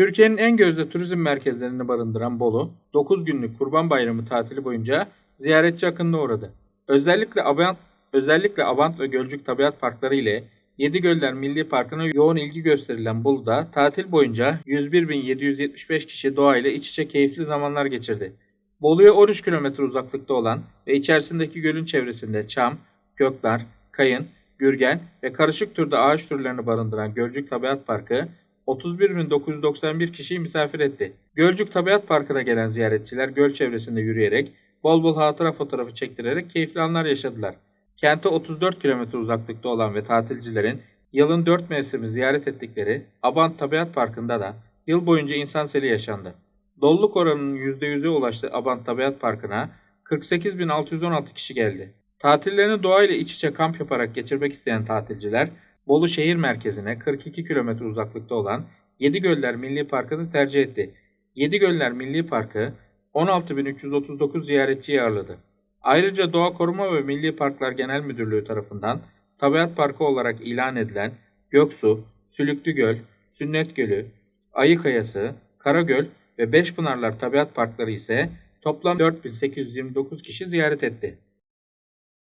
Türkiye'nin en gözde turizm merkezlerini barındıran Bolu, 9 günlük Kurban Bayramı tatili boyunca ziyaretçi akınına uğradı. Özellikle Abant, özellikle Abant ve Gölcük Tabiat Parkları ile Yedigöller Milli Parkı'na yoğun ilgi gösterilen Bolu'da tatil boyunca 101.775 kişi doğayla iç içe keyifli zamanlar geçirdi. Bolu'ya 13 kilometre uzaklıkta olan ve içerisindeki gölün çevresinde çam, göknar, kayın, gürgen ve karışık türde ağaç türlerini barındıran Gölcük Tabiat Parkı 31.991 kişiyi misafir etti. Gölcük Tabiat Parkı'na gelen ziyaretçiler göl çevresinde yürüyerek, bol bol hatıra fotoğrafı çektirerek keyifli anlar yaşadılar. Kente 34 kilometre uzaklıkta olan ve tatilcilerin yılın 4 mevsimi ziyaret ettikleri Abant Tabiat Parkı'nda da yıl boyunca insan seli yaşandı. Doluluk oranının %100'e ulaştığı Abant Tabiat Parkı'na 48.616 kişi geldi. Tatillerini doğayla iç içe kamp yaparak geçirmek isteyen tatilciler Bolu şehir merkezine 42 kilometre uzaklıkta olan Yedigöller Milli Parkı'nı tercih etti. Yedigöller Milli Parkı 16.339 ziyaretçiyi ağırladı. Ayrıca Doğa Koruma ve Milli Parklar Genel Müdürlüğü tarafından Tabiat Parkı olarak ilan edilen Göksu, Sülüklü Göl, Sünnet Gölü, Ayı Kayası, Karagöl ve Beşpınarlar Tabiat Parkları ise toplam 4829 kişi ziyaret etti.